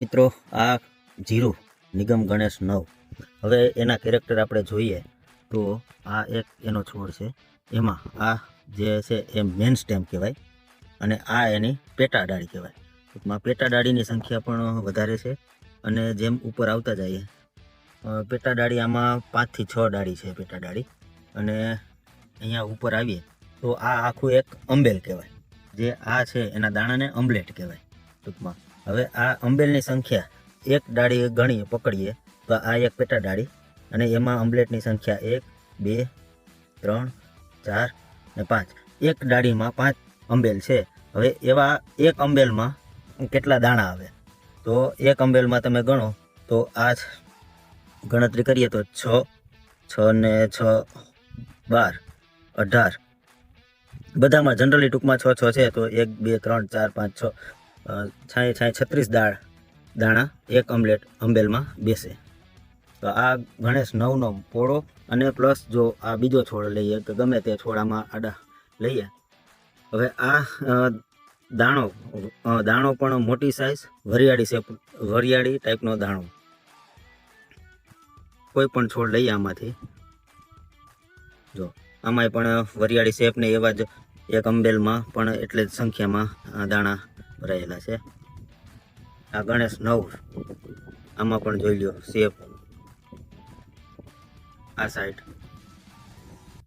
મિત્રો, આ જીરું, નિગમ ગણેશ નવ. હવે એના કેરેક્ટર આપણે જોઈએ તો આ એક એનો છોડ છે. એમાં આ જે છે એ મેન સ્ટેમ કહેવાય અને આ એની પેટા ડાળી કહેવાય. ટૂંકમાં પેટા ડાળીની સંખ્યા પણ વધારે છે અને જેમ ઉપર આવતા જઈએ પેટા ડાળી આમાં પાંચથી છ ડાળી છે પેટા ડાળી. અને અહીંયા ઉપર આવીએ તો આ આખું એક અંબેલ કહેવાય. જે આ છે એના દાણાને અમ્બલેટ કહેવાય. ટૂંકમાં હવે આ અંબેલની સંખ્યા એક ડાળી ગણીએ, પકડીએ, તો આ એક પેટા ડાળી અને એમાં અમ્બલેટની સંખ્યા એક, બે, ત્રણ, ચાર ને પાંચ. એક ડાળીમાં પાંચ અંબેલ છે. હવે એવા એક અંબેલમાં કેટલા દાણા આવે? તો એક અંબેલમાં તમે ગણો, તો આ ગણતરી કરીએ, તો છ છ ને છ, બાર, અઢાર. બધામાં જનરલી ટૂંકમાં છ છ છે, તો એક, બે, ત્રણ, ચાર, પાંચ, છ. છાંય છાંય છત્રીસ દાળ, દાણા, એક ઓમલેટ અંબેલમાં બેસે. તો આ ગણેશ નવનો પોળો અને પ્લસ જો આ બીજો છોડ લઈએ કે ગમે તે છોડામાં આડા લઈએ. હવે આ દાણો દાણો પણ મોટી સાઇઝ વરિયાળી શેપ વરિયાળી ટાઈપનો દાણો. કોઈ પણ છોડ લઈએ આમાંથી. જો, આમાંય પણ વરિયાળી શેપને એવા જ એક અંબેલમાં પણ એટલે જ સંખ્યામાં દાણા ભરાયેલા છે. આ ગણેશ નવ આમાં પણ જોઈ લ્યો સેફ આ સાઈડ